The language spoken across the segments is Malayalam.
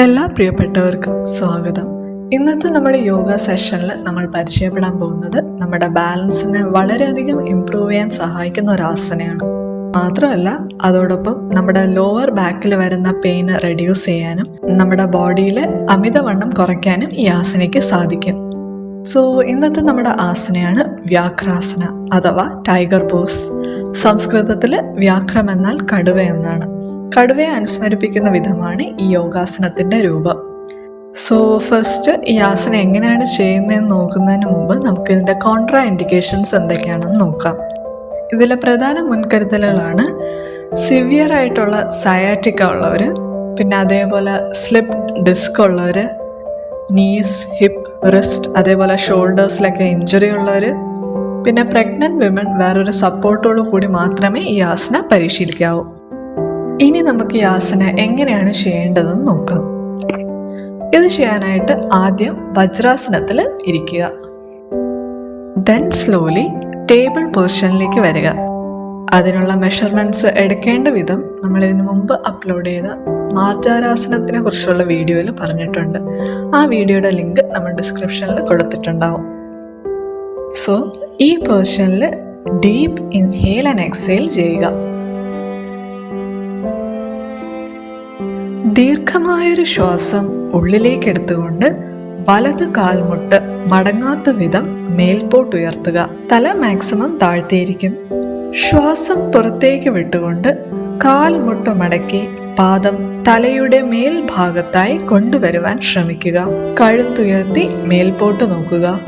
എല്ലാ പ്രിയപ്പെട്ടവർക്കും സ്വാഗതം. ഇന്നത്തെ നമ്മുടെ യോഗ സെഷനിൽ നമ്മൾ പരിചയപ്പെടാൻ പോകുന്നത് നമ്മുടെ ബാലൻസിനെ വളരെയധികം ഇമ്പ്രൂവ് ചെയ്യാൻ സഹായിക്കുന്ന ഒരു ആസനയാണ്. മാത്രമല്ല അതോടൊപ്പം നമ്മുടെ ലോവർ ബാക്കിൽ വരുന്ന പെയിന് റെഡ്യൂസ് ചെയ്യാനും നമ്മുടെ ബോഡിയിലെ അമിതവണ്ണം കുറയ്ക്കാനും ഈ ആസനയ്ക്ക് സാധിക്കും. സോ ഇന്നത്തെ നമ്മുടെ ആസനയാണ് വ്യാഘ്രാസന അഥവാ ടൈഗർ പോസ് സംസ്കൃതത്തിൽ വ്യാഘ്രം എന്നാൽ കടുവ എന്നാണ്. കടുവയെ അനുസ്മരിപ്പിക്കുന്ന വിധമാണ് ഈ യോഗാസനത്തിന്റെ രൂപം. സോ ഫസ്റ്റ് ഈ ആസനം എങ്ങനെയാണ് ചെയ്യുന്നതെന്ന് നോക്കുന്നതിന് മുമ്പ് നമുക്ക് ഇതിന്റെ കോൺട്രാ ഇൻഡിക്കേഷൻസ് എന്തൊക്കെയാണെന്ന് നോക്കാം. ഇതിലെ പ്രധാന മുൻകരുതലുകളാണ് സിവിയർ ആയിട്ടുള്ള സയാറ്റിക്ക ഉള്ളവർ പിന്നെ അതേപോലെ സ്ലിപ്പ് ഡിസ്ക് ഉള്ളവർ നീസ് ഹിപ്പ് റിസ്റ്റ് അതേപോലെ ഷോൾഡേഴ്സിലൊക്കെ ഇഞ്ചുറി ഉള്ളവർ പിന്നെ പ്രഗ്നന്റ് വിമൻ വേറൊരു സപ്പോർട്ടോടു കൂടി മാത്രമേ ഈ ആസന പരിശീലിക്കാവൂ. ഇനി നമുക്ക് ഈ ആസന എങ്ങനെയാണ് ചെയ്യേണ്ടതെന്ന് നോക്കാം. ഇത് ചെയ്യാനായിട്ട് ആദ്യം വജ്രാസനത്തിൽ ഇരിക്കുക. ദെൻ സ്ലോലി ടേബിൾ പൊസിഷനിലേക്ക് വരിക. അതിനുള്ള മെഷർമെന്റ്സ് എടുക്കേണ്ട വിധം നമ്മൾ ഇതിനു മുമ്പ് അപ്ലോഡ് ചെയ്ത മാർജാരാസനത്തിനെ കുറിച്ചുള്ള വീഡിയോയിൽ പറഞ്ഞിട്ടുണ്ട്. ആ വീഡിയോയുടെ ലിങ്ക് നമ്മൾ ഡിസ്ക്രിപ്ഷനിൽ കൊടുത്തിട്ടുണ്ടാവും. സോ ഈ പൊസിഷനിൽ ഡീപ്പ് ഇൻഹേൽ ആൻഡ് എക്സേൽ ചെയ്യുക. ദീർഘമായൊരു ശ്വാസം ഉള്ളിലേക്ക് എടുത്തുകൊണ്ട് വലത് കാൽമുട്ട് മടങ്ങാത്ത വിധം മേൽപോട്ടുയർത്തുക. തല മാക്സിമം താഴ്ത്തിയിരിക്കും. ശ്വാസം പുറത്തേക്ക് വിട്ടുകൊണ്ട് കാൽമുട്ട് മടക്കി പാദം തലയുടെ മേൽഭാഗത്തായി കൊണ്ടുവരുവാൻ ശ്രമിക്കുക. കഴുത്തുയർത്തി മേൽപോട്ട് നോക്കുക.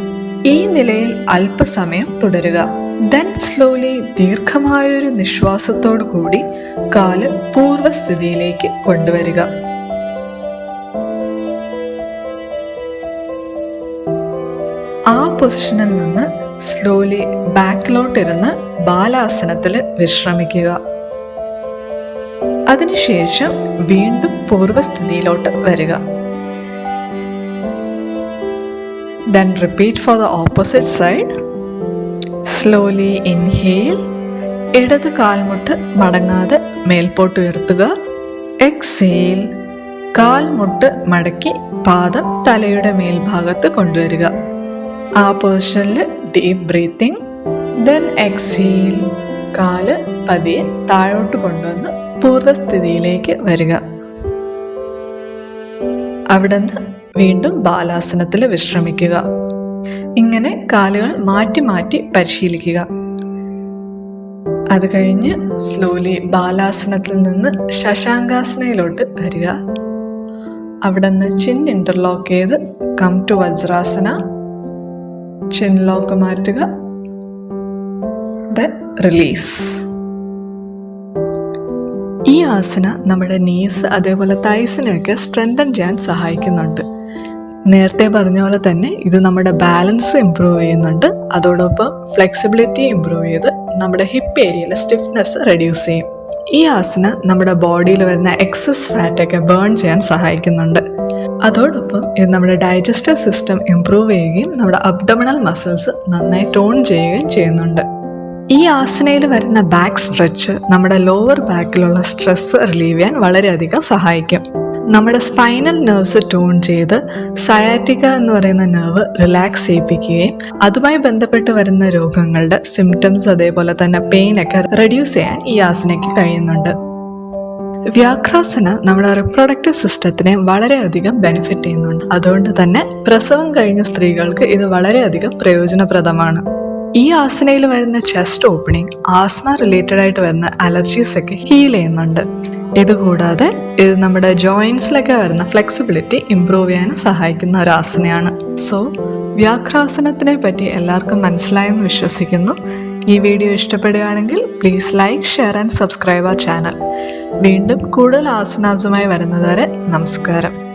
ഈ നിലയിൽ അല്പസമയം തുടരുക. ദെൻ സ്ലോലി ദീർഘമായൊരു നിശ്വാസത്തോടു കൂടി കാൽ പൂർവസ്ഥിതിയിലേക്ക് കൊണ്ടുവരിക. ആ പൊസിഷനിൽ നിന്ന് സ്ലോലി ബാക്കിലോട്ടിരുന്ന് ബാലാസനത്തിൽ വിശ്രമിക്കുക. അതിനുശേഷം വീണ്ടും പൂർവസ്ഥിതിയിലോട്ട് വരിക. Then repeat for the opposite side slowly inhale ഇടത് കാൽമുട്ട് മടങ്ങാതെ മേൽപോട്ട് ഉയർത്തുക. എക്സെയിൽ കാൽമുട്ട് മടക്കി പാദം തലയുടെ മേൽഭാഗത്ത് കൊണ്ടുവരിക. ആ പൊസിഷനിൽ ഡീപ് ബ്രീത്തിങ് ദെൻ എക്സെയിൽ കാൽ പതിയെ താഴോട്ട് കൊണ്ടുവന്ന് പൂർവസ്ഥിതിയിലേക്ക് വരിക. അവിടുന്ന് വീണ്ടും ബാലാസനത്തിൽ വിശ്രമിക്കുക. ഇങ്ങനെ കാലുകൾ മാറ്റി മാറ്റി പരിശീലിക്കുക. അത് കഴിഞ്ഞ് സ്ലോലി ബാലാസനത്തിൽ നിന്ന് ശശാങ്കാസനയിലോട്ട് വരിക. അവിടെ നിന്ന് ചിൻ ഇന്റർലോക്ക് ചെയ്ത് come to Vajrasana. Chin lock മാറ്റുക. ദെൻ റിലീസ് ഈ ആസന നമ്മുടെ നീസ് അതേപോലെ തൈസിനെയൊക്കെ സ്ട്രെങ്തൻ ചെയ്യാൻ സഹായിക്കുന്നുണ്ട്. നേരത്തെ പറഞ്ഞ പോലെ തന്നെ ഇത് നമ്മുടെ ബാലൻസ് ഇമ്പ്രൂവ് ചെയ്യുന്നുണ്ട്. അതോടൊപ്പം ഫ്ലെക്സിബിലിറ്റി ഇമ്പ്രൂവ് ചെയ്ത് നമ്മുടെ ഹിപ്പ് ഏരിയയിലെ സ്റ്റിഫ്നെസ് റെഡ്യൂസ് ചെയ്യും. ഈ ആസന നമ്മുടെ ബോഡിയിൽ വരുന്ന എക്സസ് ഫാറ്റൊക്കെ ബേൺ ചെയ്യാൻ സഹായിക്കുന്നുണ്ട്. അതോടൊപ്പം ഇത് നമ്മുടെ ഡൈജസ്റ്റീവ് സിസ്റ്റം ഇമ്പ്രൂവ് ചെയ്യുകയും നമ്മുടെ അബ്ഡമിനൽ മസിൽസ് നന്നായി ടോൺ ചെയ്യുകയും ചെയ്യുന്നുണ്ട്. ഈ ആസനയിൽ വരുന്ന ബാക്ക് സ്ട്രെച്ച് നമ്മുടെ ലോവർ ബാക്കിലുള്ള സ്ട്രെസ് റിലീവ് ചെയ്യാൻ വളരെയധികം സഹായിക്കും. നമ്മുടെ സ്പൈനൽ നെർവ്സ് ട്യൂൺ ചെയ്ത് സയാറ്റിക എന്ന് പറയുന്ന നെർവ് റിലാക്സ് ചെയ്യിപ്പിക്കുകയും അതുമായി ബന്ധപ്പെട്ട് വരുന്ന രോഗങ്ങളുടെ സിംറ്റംസ് അതേപോലെ തന്നെ പെയിൻ ഒക്കെ റെഡ്യൂസ് ചെയ്യാൻ ഈ ആസനയ്ക്ക് കഴിയുന്നുണ്ട്. വ്യാഘ്രാസന നമ്മുടെ റിപ്രൊഡക്റ്റീവ് സിസ്റ്റത്തിനെ വളരെയധികം ബെനിഫിറ്റ് ചെയ്യുന്നുണ്ട്. അതുകൊണ്ട് തന്നെ പ്രസവം കഴിഞ്ഞ സ്ത്രീകൾക്ക് ഇത് വളരെയധികം പ്രയോജനപ്രദമാണ്. ഈ ആസനയിൽ വരുന്ന ചെസ്റ്റ് ഓപ്പണിംഗ് ആസ്മ റിലേറ്റഡ് ആയിട്ട് വരുന്ന അലർജീസ് ഒക്കെ ഹീൽ ചെയ്യുന്നുണ്ട്. ഇതുകൂടാതെ ഇത് നമ്മുടെ ജോയിൻസിലൊക്കെ വരുന്ന ഫ്ലെക്സിബിലിറ്റി ഇമ്പ്രൂവ് ചെയ്യാനും സഹായിക്കുന്ന ഒരു ആസനയാണ്. സോ വ്യാഘ്രാസനത്തിനെ പറ്റി എല്ലാവർക്കും മനസ്സിലായെന്ന് വിശ്വസിക്കുന്നു. ഈ വീഡിയോ ഇഷ്ടപ്പെടുകയാണെങ്കിൽ please like share and subscribe our channel വീണ്ടും കൂടുതൽ ആസനാസുമായി വരുന്നതുവരെ നമസ്കാരം.